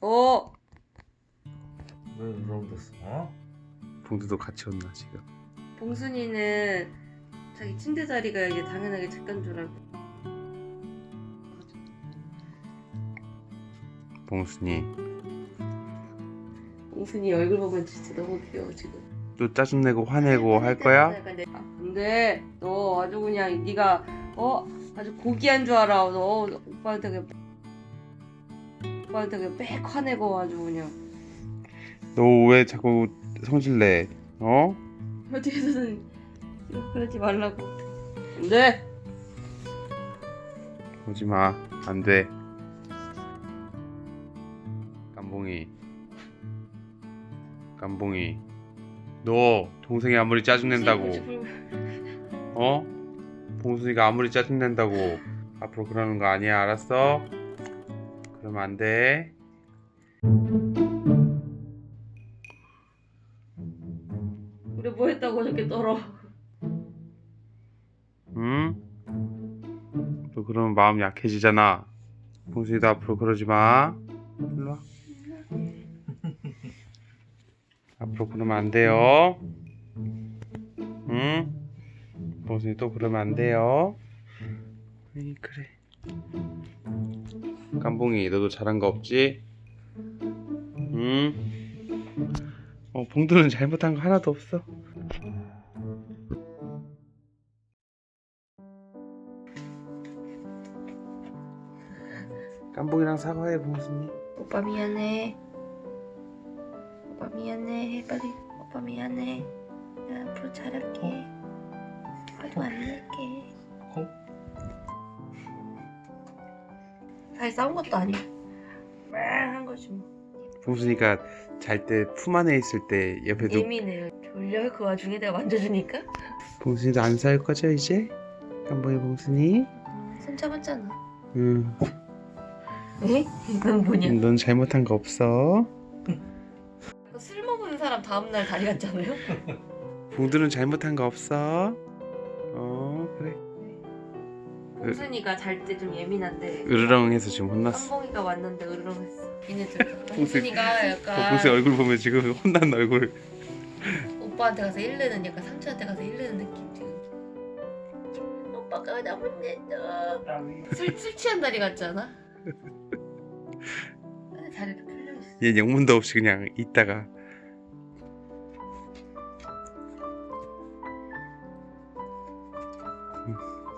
어. 왜 됐어? 어? 봉두도 같이 온나 지금. 봉순이는 자기 침대 자리가 이게 당연하게 제 건 줄 알고. 봉순이. 봉순이 얼굴 보면 진짜 너무 귀여워 지금. 또 짜증내고 화내고 할 거야? 약간 내- 아, 근데 너 아주 그냥 네가 어? 아주 고귀한 줄 알아. 너 오빠한테 그냥 오빠한테 그냥 빽 화내고 아주 그냥 너 왜 자꾸 성질 내? 어? 어디에서는 그러지 말라고 안돼 오지 마. 안 돼. 깜봉이. 깜봉이. 너 동생이 아무리 짜증낸다고. 어? 봉순이가 아무리 짜증낸다고 앞으로 그러는 거 아니야 알았어? 그러면 안 돼. 우리 뭐 했다고 저렇게 떨어 응? 또 그러면 마음 약해지잖아. 봉순이도 앞으로 그러지 마. 일로 와. 앞으로 그러면 안 돼요. 응? 봉순이 또 그러면 안 돼요. 에이, 그래. 깜봉이, 너도 잘한 거 없지? 응? 어, 봉두는 잘못한 거 하나도 없어. 깜봉이랑 사과해, 봉순이. 오빠 미안해 오빠 미안해 빨리 오빠 미안해 나 앞으로 잘할게 화도 안 낼게 사실 싸운 것도 아니고 한 거지 뭐 봉순이가 잘 때 품 안에 있을 때 옆에 누 예민해요 졸려 그 와중에 내가 만져주니까 봉순이도 안 싸울 거죠 이제? 깜봉이 봉순이? 손 잡았잖아 응. 에? 이건 뭐냐 넌 잘못한 거 없어. 술 먹은 사람 다음날 다리 갔잖아요 봉두는 잘못한 거 없어. 어 그래. 홍순이가 잘 때 좀 예민한데 으르렁해서 지금 혼났어. 깜봉이가 왔는데 으르렁했어 얘네들 홍순- 홍순이가 어, 약간 봉순이 얼굴 보면 지금 혼난 얼굴. 오빠한테 가서 일르는 약간 삼촌한테 가서 일르는 느낌 지금 오빠가 잘못했어 술, 술 취한 다리 같지 않아? 근데 다리가 풀려있어 얘 영문도 없이 그냥 있다가